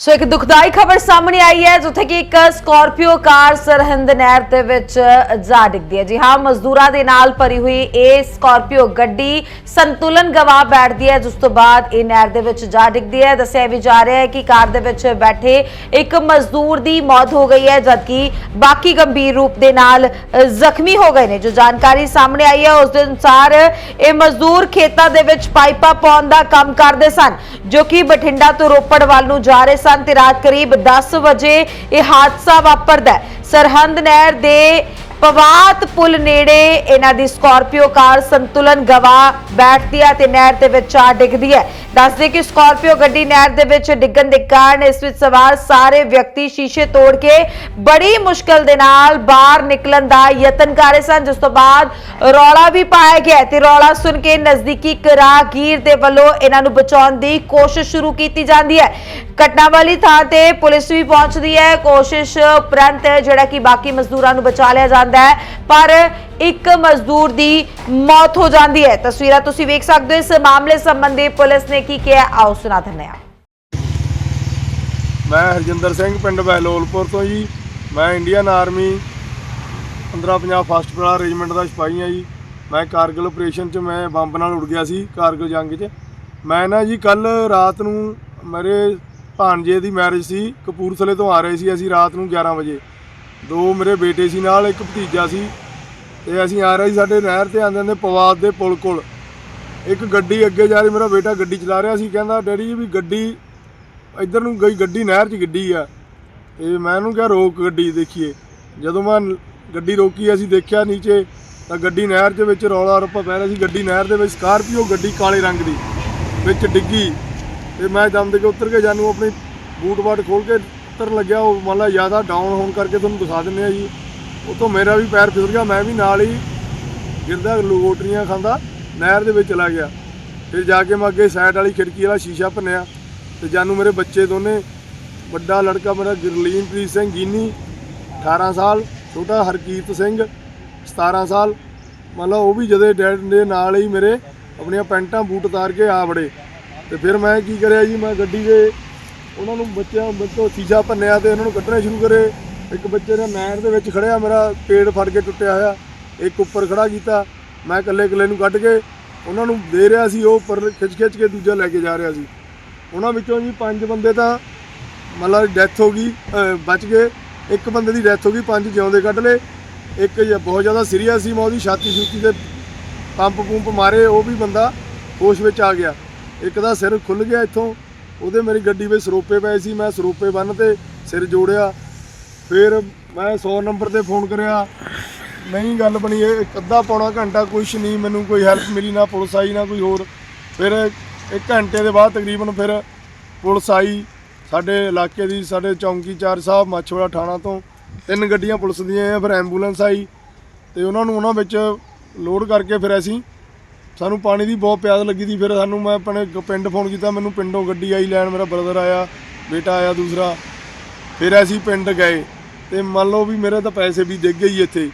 ਸੋ ਇੱਕ ਦੁਖਦਾਈ ਖਬਰ ਸਾਹਮਣੇ ਆਈ ਹੈ, ਜਿੱਥੇ ਕਿ ਇੱਕ ਸਕਾਰਪੀਓ ਕਾਰ ਸਰਹੰਦ ਨਹਿਰ ਦੇ ਵਿੱਚ ਜਾ ਡਿੱਗਦੀ ਹੈ। ਜੀ ਹਾਂ, ਮਜ਼ਦੂਰਾਂ ਦੇ ਨਾਲ ਭਰੀ ਹੋਈ ਇਹ ਸਕਾਰਪੀਓ ਗੱਡੀ ਸੰਤੁਲਨ ਗਵਾ ਬੈਠਦੀ ਹੈ, ਜਿਸ ਤੋਂ ਬਾਅਦ ਇਹ ਨਹਿਰ ਦੇ ਵਿੱਚ ਜਾ ਡਿੱਗਦੀ ਹੈ। ਦੱਸਿਆ ਵੀ ਜਾ ਰਿਹਾ ਹੈ ਕਿ ਕਾਰ ਦੇ ਵਿੱਚ ਬੈਠੇ ਇੱਕ ਮਜ਼ਦੂਰ ਦੀ ਮੌਤ ਹੋ ਗਈ ਹੈ, ਜਦਕਿ ਬਾਕੀ ਗੰਭੀਰ ਰੂਪ ਦੇ ਨਾਲ ਜ਼ਖਮੀ ਹੋ ਗਏ ਨੇ। ਜੋ ਜਾਣਕਾਰੀ ਸਾਹਮਣੇ ਆਈ ਹੈ, ਉਸ ਦੇ ਅਨੁਸਾਰ ਇਹ ਮਜ਼ਦੂਰ ਖੇਤਾਂ ਦੇ ਵਿੱਚ ਪਾਈਪਾਂ ਪਾਉਣ ਦਾ ਕੰਮ ਕਰਦੇ ਸਨ, ਜੋ ਕਿ ਬਠਿੰਡਾ ਤੋਂ ਰੋਪੜ ਵੱਲ ਨੂੰ ਜਾ ਰਹੇ ਸਨ ਤੇ ਰਾਤ ਕਰੀਬ 10 ਵਜੇ ਇਹ ਹਾਦਸਾ ਵਾਪਰਦਾ ਸਰਹੰਦ ਨਹਿਰ ਦੇ ਪਵਾਤ ਪੁਲ ਨੇੜੇ ਇਹਨਾਂ ਦੀ ਸਕਾਰਪੀਓ ਕਾਰ ਸੰਤੁਲਨ ਗਵਾ ਬੈਠਦੀ ਹੈ ਤੇ ਨਹਿਰ ਦੇ ਵਿੱਚ ਆ ਡਿੱਗਦੀ ਹੈ। ਦੱਸਦੇ ਕਿ ਸਕਾਰਪੀਓ ਗੱਡੀ ਨਹਿਰ ਦੇ ਵਿੱਚ ਡਿੱਗਣ ਦੇ ਕਾਰਨ ਇਸ ਵਿੱਚ ਸਵਾਰ ਸਾਰੇ ਵਿਅਕਤੀ ਸ਼ੀਸ਼ੇ ਤੋੜ ਕੇ ਬੜੀ ਮੁਸ਼ਕਲ ਦੇ ਨਾਲ ਬਾਹਰ ਨਿਕਲਣ ਦਾ ਯਤਨ ਕਰ ਰਹੇ ਸਨ, ਜਿਸ ਤੋਂ ਬਾਅਦ ਰੌਲਾ ਵੀ ਪਾਇਆ ਗਿਆ ਤੇ ਰੌਲਾ ਸੁਣ ਕੇ ਨਜ਼ਦੀਕੀ ਕਰਾਗੀਰ ਦੇ ਵੱਲੋਂ ਇਹਨਾਂ ਨੂੰ ਬਚਾਉਣ ਦੀ ਕੋਸ਼ਿਸ਼ ਸ਼ੁਰੂ ਕੀਤੀ ਜਾਂਦੀ ਹੈ। ਘਟਨਾ ਵਾਲੀ ਥਾਂ ਤੇ ਪੁਲਿਸ ਵੀ ਪਹੁੰਚਦੀ ਹੈ। ਕੋਸ਼ਿਸ਼ ਉਪਰੰਤ ਜਿਹੜਾ ਕਿ ਬਾਕੀ ਮਜ਼ਦੂਰਾਂ ਨੂੰ ਬਚਾ ਲਿਆ ਜਾਂਦਾ ਹੈ, ਪਰ ਇੱਕ ਮਜ਼ਦੂਰ ਦੀ ਮੌਤ ਹੋ ਜਾਂਦੀ ਹੈ। ਤਸਵੀਰਾਂ ਤੁਸੀਂ ਵੇਖ ਸਕਦੇ ਹੋ। ਇਸ ਮਾਮਲੇ ਸੰਬੰਧੀ ਪੁਲਿਸ ਨੇ ਕੀ ਕਿਹਾ? ਆਓ ਸੁਣਾ ਦਿੰਦੇ ਹਾਂ। ਮੈਂ ਹਰਜਿੰਦਰ ਸਿੰਘ, ਪਿੰਡ ਬਹਿਲੋਲਪੁਰ ਤੋਂ ਜੀ। ਮੈਂ ਇੰਡੀਅਨ ਆਰਮੀ 1550 ਫਸਟ ਪੜਾ ਰੈਜੀਮੈਂਟ ਦਾ ਸਿਪਾਹੀ ਹਾਂ ਜੀ। ਮੈਂ ਕਾਰਗਿਲ ਆਪਰੇਸ਼ਨ 'ਚ ਮੈਂ ਬੰਬ ਨਾਲ ਉੜ ਗਿਆ ਸੀ, ਕਾਰਗਿਲ ਜੰਗ 'ਚ। ਮੈਂ ਨਾ ਜੀ ਕੱਲ ਰਾਤ ਨੂੰ ਮੇਰੇ ਭਾਣਜੇ ਦੀ ਮੈਰਿਜ ਸੀ, ਕਪੂਰਥਲੇ ਤੋਂ ਆ ਰਹੇ ਸੀ ਅਸੀਂ ਰਾਤ ਨੂੰ 11 ਵਜੇ। ਦੋ ਮੇਰੇ ਬੇਟੇ ਸੀ ਨਾਲ, ਇੱਕ ਭਤੀਜਾ ਸੀ। ਤੇ ਅਸੀਂ ਆ ਰਹੇ ਸੀ ਸਾਡੇ ਨਹਿਰ ਤੇ ਆਂਦੇ ਨੇ ਪਵਾਦ ਦੇ ਪੁਲ ਕੋਲ। ਇੱਕ ਗੱਡੀ ਅੱਗੇ ਜਾ ਰਹੀ, ਮੇਰਾ ਬੇਟਾ ਗੱਡੀ ਚਲਾ ਰਿਹਾ ਸੀ। ਕਹਿੰਦਾ, ਡੈਡੀ ਜੀ, ਵੀ ਗੱਡੀ ਇੱਧਰ ਨੂੰ ਗਈ, ਗੱਡੀ ਨਹਿਰ 'ਚ ਗਿੱਡੀ ਆ। ਤੇ ਮੈਂ ਉਹਨੂੰ ਕਿਹਾ, ਰੋਕ ਗੱਡੀ ਦੇਖੀਏ। ਜਦੋਂ ਮੈਂ ਗੱਡੀ ਰੋਕੀ, ਅਸੀਂ ਦੇਖਿਆ ਨੀਚੇ, ਤਾਂ ਗੱਡੀ ਨਹਿਰ ਦੇ ਵਿੱਚ ਰੌਲਾ ਰੱਪਾ ਪੈ ਰਿਹਾ ਸੀ। ਗੱਡੀ ਨਹਿਰ ਦੇ ਵਿੱਚ ਸਕਾਰਪੀਓ, ਗੱਡੀ ਕਾਲੇ ਰੰਗ ਦੀ, ਵਿੱਚ ਡਿੱਗੀ। ਤੇ ਮੈਂ ਦਮ ਦੇ ਕੇ ਉੱਤਰ ਕੇ ਜਾਨੂੰ, ਆਪਣੀ ਬੂਟ ਬਾਟ ਖੋਲ ਕੇ ਉੱਤਰ ਲੱਗਿਆ, ਉਹ ਮੰਨ ਲਾ ਜ਼ਿਆਦਾ ਡਾਊਨ ਹੋਣ ਕਰਕੇ ਤੁਹਾਨੂੰ ਦਿਖਾ ਦਿੰਦੇ ਆ ਜੀ। ਉਤੋਂ ਮੇਰਾ ਵੀ ਪੈਰ ਫਿਸਲ ਗਿਆ, ਮੈਂ ਵੀ ਨਾਲ ਹੀ ਗਿਰਦਾ ਲੋਟਰੀਆਂ ਖਾਂਦਾ, ਨਹਿਰ ਦੇ ਵਿੱਚ ਚਲਾ ਗਿਆ। ਫਿਰ ਜਾ ਕੇ ਮੈਂ ਅੱਗੇ ਸਾਈਡ ਵਾਲੀ ਖਿੜਕੀ ਵਾਲਾ ਸ਼ੀਸ਼ਾ ਭੰਨਿਆ ਤੇ ਜਾਨੂੰ ਮੇਰੇ ਬੱਚੇ ਦੋਨੇ, ਵੱਡਾ ਲੜਕਾ ਮੇਰਾ ਗੁਰਲੀਨਪ੍ਰੀਤ ਸਿੰਘ ਗੀਨੀ 18 ਸਾਲ, ਛੋਟਾ ਹਰਕੀਰਤ ਸਿੰਘ 17 ਸਾਲ। ਮਤਲਬ ਉਹ ਵੀ ਜਦੇ ਡੈਡ ਦੇ ਨਾਲ ਹੀ ਮੇਰੇ ਆਪਣੀਆਂ ਪੈਂਟਾਂ ਬੂਟ ਉਤਾਰ ਕੇ ਆ ਵੜੇ। ਤੇ ਫਿਰ ਮੈਂ ਕੀ ਕਰਿਆ ਜੀ, ਮੈਂ ਗੱਡੀ ਦੇ ਉਹਨਾਂ ਨੂੰ ਬੱਚਿਆਂ ਬੱਚੋ ਸ਼ੀਸ਼ਾ ਭੰਨਿਆ ਤੇ ਉਹਨਾਂ ਨੂੰ ਕੱਢਣਾ ਸ਼ੁਰੂ ਕਰੇ। ਇੱਕ ਬੱਚੇ ਨੇ ਨਹਿਰ ਦੇ ਵਿੱਚ ਖੜਿਆ, ਮੇਰਾ ਪੇੜ ਫੜ ਕੇ ਟੁੱਟਿਆ ਹੋਇਆ। ਇੱਕ ਉੱਪਰ ਖੜਾ ਕੀਤਾ। ਮੈਂ ਇਕੱਲੇ ਇਕੱਲੇ ਨੂੰ ਕੱਢ ਕੇ ਉਹਨਾਂ ਨੂੰ ਦੇ ਰਿਹਾ ਸੀ, ਉਹ ਉੱਪਰ ਖਿੱਚ ਖਿੱਚ ਕੇ ਦੂਜਾ ਲੈ ਕੇ ਜਾ ਰਿਹਾ ਸੀ। ਉਹਨਾਂ ਵਿੱਚੋਂ ਜੀ ਪੰਜ ਬੰਦੇ ਤਾਂ ਮਤਲਬ ਡੈਥ ਹੋ ਗਈ ਬਚ ਗਏ। ਇੱਕ ਬੰਦੇ ਦੀ ਡੈਥ ਹੋ ਗਈ, ਪੰਜ ਜਿਉਂਦੇ ਕੱਢ ਲਏ। ਇੱਕ ਜ- ਬਹੁਤ ਜ਼ਿਆਦਾ ਸੀਰੀਅਸ ਸੀ, ਮੈਂ ਉਹਦੀ ਛਾਤੀ ਛੁੱਤੀ ਤੇ ਪੰਪ ਪੰਪ ਮਾਰੇ, ਉਹ ਵੀ ਬੰਦਾ ਹੋਸ਼ ਵਿੱਚ ਆ ਗਿਆ। ਇੱਕ ਦਾ ਸਿਰ ਖੁੱਲ ਗਿਆ ਇੱਥੋਂ। ਉਹਦੇ ਮੇਰੀ ਗੱਡੀ ਵਿੱਚ ਸਰੋਪੇ ਪਏ ਸੀ, ਮੈਂ ਸਰੋਪੇ ਬੰਨ ਤੇ ਸਿਰ ਜੋੜਿਆ। ਫਿਰ ਮੈਂ 100 ਨੰਬਰ ਤੇ ਫੋਨ ਕਰਿਆ, ਨਹੀਂ, ਗੱਲ ਬਣੀ ਇਹ, ਇੱਕ ਅੱਧਾ ਪੌਣਾ ਘੰਟਾ ਕੁਛ ਨਹੀਂ, ਮੈਨੂੰ ਕੋਈ ਹੈਲਪ ਮਿਲੀ ਨਾ, ਪੁਲਿਸ ਆਈ ਨਾ ਕੋਈ ਹੋਰ। ਫਿਰ ਇੱਕ ਘੰਟੇ ਦੇ ਬਾਅਦ ਤਕਰੀਬਨ ਫਿਰ ਪੁਲਿਸ ਆਈ, ਸਾਡੇ ਇਲਾਕੇ ਦੀ, ਸਾਡੇ ਚੌਂਕੀਚਾਰ ਸਾਹਿਬ, ਮਾਛੋੜਾ ਥਾਣਾ ਤੋਂ। ਤਿੰਨ ਗੱਡੀਆਂ ਪੁਲਿਸ ਦੀਆਂ ਆ ਫਿਰ ਐਂਬੂਲੈਂਸ ਆਈ ਤੇ ਉਹਨਾਂ ਨੂੰ ਉਹਨਾਂ ਵਿੱਚ ਲੋਡ ਕਰਕੇ ਫਿਰ ਅਸੀਂ ਸਾਨੂੰ ਪਾਣੀ ਦੀ ਬਹੁਤ ਪਿਆਸ ਲੱਗੀ ਸੀ, ਫਿਰ ਸਾਨੂੰ ਮੈਂ ਆਪਣੇ ਪਿੰਡ ਫੋਨ ਕੀਤਾ, ਮੈਨੂੰ ਪਿੰਡੋਂ ਗੱਡੀ ਆਈ, ਲੈਣ ਮੇਰਾ ਬ੍ਰਦਰ ਆਇਆ, ਬੇਟਾ ਆਇਆ ਦੂਸਰਾ। ਫਿਰ ਅਸੀਂ ਪਿੰਡ ਗਏ ਤੇ ਮੰਨ ਲਓ ਵੀ ਮੇਰੇ ਤਾਂ ਪੈਸੇ ਵੀ ਡਿੱਗ ਗਏ ਇੱਥੇ।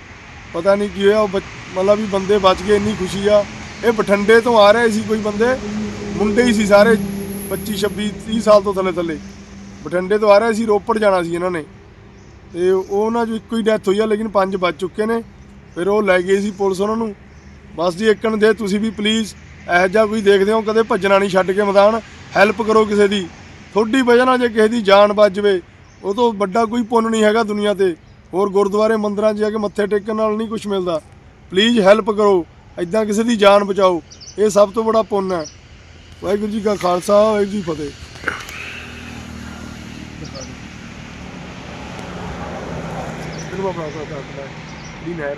ਪਤਾ ਨਹੀਂ ਕੀ ਹੋਇਆ, ਉਹ ਬੱਚ- ਮਤਲਬ ਵੀ ਬੰਦੇ ਬਚ ਗਏ, ਇੰਨੀ ਖੁਸ਼ੀ ਆ। ਇਹ ਬਠੰਡੇ ਤੋਂ ਆ ਰਹੇ ਸੀ ਕੋਈ ਬੰਦੇ, ਮੁੰਡੇ ਹੀ ਸੀ ਸਾਰੇ 25 26 30 ਸਾਲ ਤੋਂ ਥੱਲੇ ਥੱਲੇ। ਬਠੰਡੇ ਤੋਂ ਆ ਰਹੇ ਸੀ, ਰੋਪੜ ਜਾਣਾ ਸੀ ਇਹਨਾਂ ਨੇ। ਤੇ ਉਹ ਉਹਨਾਂ ਚੋਂ ਇੱਕੋ ਹੀ ਡੈਥ ਹੋਈ ਆ, ਲੇਕਿਨ ਪੰਜ ਬਚ ਚੁੱਕੇ ਨੇ। ਫਿਰ ਉਹ ਲੈ ਗਏ ਸੀ ਪੁਲਿਸ ਉਹਨਾਂ ਨੂੰ। ਬਸ ਜੀ ਇੱਕਣ ਦੇ, ਤੁਸੀਂ ਵੀ ਪਲੀਜ਼ ਇਹੋ ਜਿਹਾ ਕੋਈ ਦੇਖਦੇ ਹੋ, ਕਦੇ ਭੱਜਣਾ ਨਹੀਂ ਛੱਡ ਕੇ ਮੈਦਾਨ ਹੈਲਪ ਕਰੋ ਕਿਸੇ ਦੀ। ਥੋੜੀ ਵਜ੍ਹਾ ਨਾਲ ਜੇ ਕਿਸੇ ਦੀ ਜਾਨ ਬਚ ਜਵੇ, ਉਹ ਤੋਂ ਵੱਡਾ ਕੋਈ ਪੁੰਨ ਨਹੀਂ ਹੈਗਾ ਦੁਨੀਆ ਤੇ। ਹੋਰ ਗੁਰਦੁਆਰੇ ਮੰਦਰਾਂ 'ਚ ਜਾ ਕੇ ਮੱਥੇ ਟੇਕਣ ਨਾਲ ਨਹੀਂ ਕੁਝ ਮਿਲਦਾ। ਪਲੀਜ਼ ਹੈਲਪ ਕਰੋ ਐਦਾਂ ਕਿਸੇ ਦੀ ਜਾਨ ਬਚਾਓ। ਇਹ ਸਭ ਤੋਂ ਬੜਾ ਪੁੰਨ ਹੈ। ਵਾਹਿਗੁਰੂ ਜੀ ਕਾ ਖਾਲਸਾ, ਵਾਹਿਗੁਰੂ ਜੀ ਫਤਿਹ। ਇਹਨੂੰ ਆਪਣਾ ਆਪਣਾ ਆਪਣਾ ਦੀ ਨਹਿਰ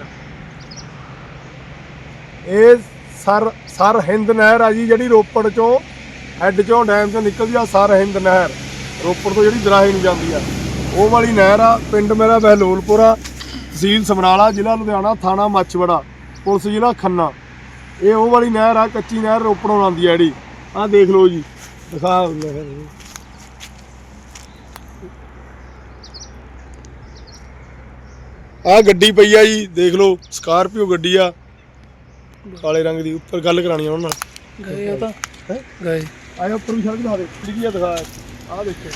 ਇਹ ਸਰ ਸਰ ਹਿੰਦ ਨਹਿਰ ਆ ਜੀ, ਜਿਹੜੀ ਰੋਪੜ ਚੋਂ ਹੈੱਡ ਚੋਂ ਡੈਮ 'ਚੋਂ ਨਿਕਲਦੀ ਆ, ਸਰ ਹਿੰਦ ਨਹਿਰ। ਰੋਪੜ ਤੋਂ ਜਿਹੜੀ ਦਰਾਹੇ ਨੂੰ ਜਾਂਦੀ ਆ। ਉਹ ਵਾਲੀ ਨਹਿਰ ਆ, ਪਿੰਡ ਮੇਰਾ ਬਹਿਲੋਲਪੁਰ ਆ, ਤਹਿਸੀਲ ਸਮਰਾਲਾ, ਜ਼ਿਲ੍ਹਾ ਲੁਧਿਆਣਾ, ਥਾਣਾ ਮੱਛਵੜਾ, ਪੁਲਿਸ ਜ਼ਿਲ੍ਹਾ ਖੰਨਾ। ਇਹ ਉਹ ਵਾਲੀ ਨਹਿਰ ਆ, ਕੱਚੀ ਨਹਿਰ ਰੋਪੜੋਂ ਆਉਂਦੀ ਆ ਜਿਹੜੀ। ਆਹ ਦੇਖ ਲਓ ਜੀ, ਦਿਖਾ ਆ ਗੱਡੀ ਪਈ ਆ ਜੀ, ਦੇਖ ਲਓ, ਸਕਾਰਪੀਓ ਗੱਡੀ ਆ। ਕਾਲੇ ਰੰਗ ਦੀ ਉੱਪਰ ਗੱਲ ਕਰਾਣੀ ਆ ਉਹਨਾਂ ਨਾਲ। ਗਏ ਉਹ ਤਾਂ। ਹੈਂ? ਗਏ। ਆਇਆ ਉੱਪਰ ਵੀ ਸੜਕ ਦਿਖਾ ਦੇ। ਡਿੱਗੀ ਆ ਦਿਖਾ। ਆ ਦੇਖੋ।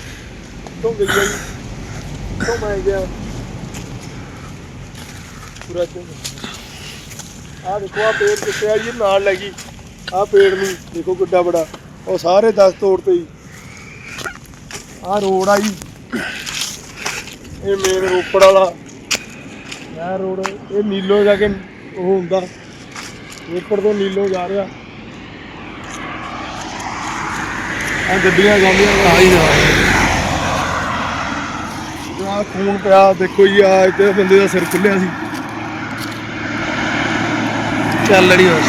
ਇੱਥੋਂ ਗਈ ਆ ਜੀ? ਇੱਥੋਂ ਮੈਂ ਗਿਆ? ਪੂਰਾ ਇੱਥੋਂ ਆ ਦੇਖੋ ਆ ਪੇੜ ਕਿੱਥੇ ਆ ਜੀ ਨਾਲ ਲੈ ਗਈ। ਆ ਪੇੜ ਨੂੰ ਦੇਖੋ ਕਿੱਡਾ ਬੜਾ ਉਹ ਸਾਰੇ ਦਸ ਤੋੜਤੇ ਜੀ। ਆ ਰੋਡ ਆ ਜੀ। ਇਹ ਮੇਨ ਰੋਪੜ ਵਾਲਾ। ਇਹ ਰੋਡ ਇਹ ਨੀਲੋ ਜਾ ਕੇ ਉਹ ਹੁੰਦਾ। ਰੋਪੜ ਤੋਂ ਨੀਲੋ ਜਾ ਰਿਹਾ। ਆ ਗੱਡੀਆਂ ਜਾਂਦੀਆਂ ਆ ਹੀ ਆ ਖੂਨ ਪਿਆ ਦੇਖੋ ਜੀ ਆ ਇੱਥੇ ਬੰਦੇ ਦਾ ਸਿਰ ਖੁੱਲਿਆ ਸੀ। ਚੱਲ ਲੜੀ ਹੋਸ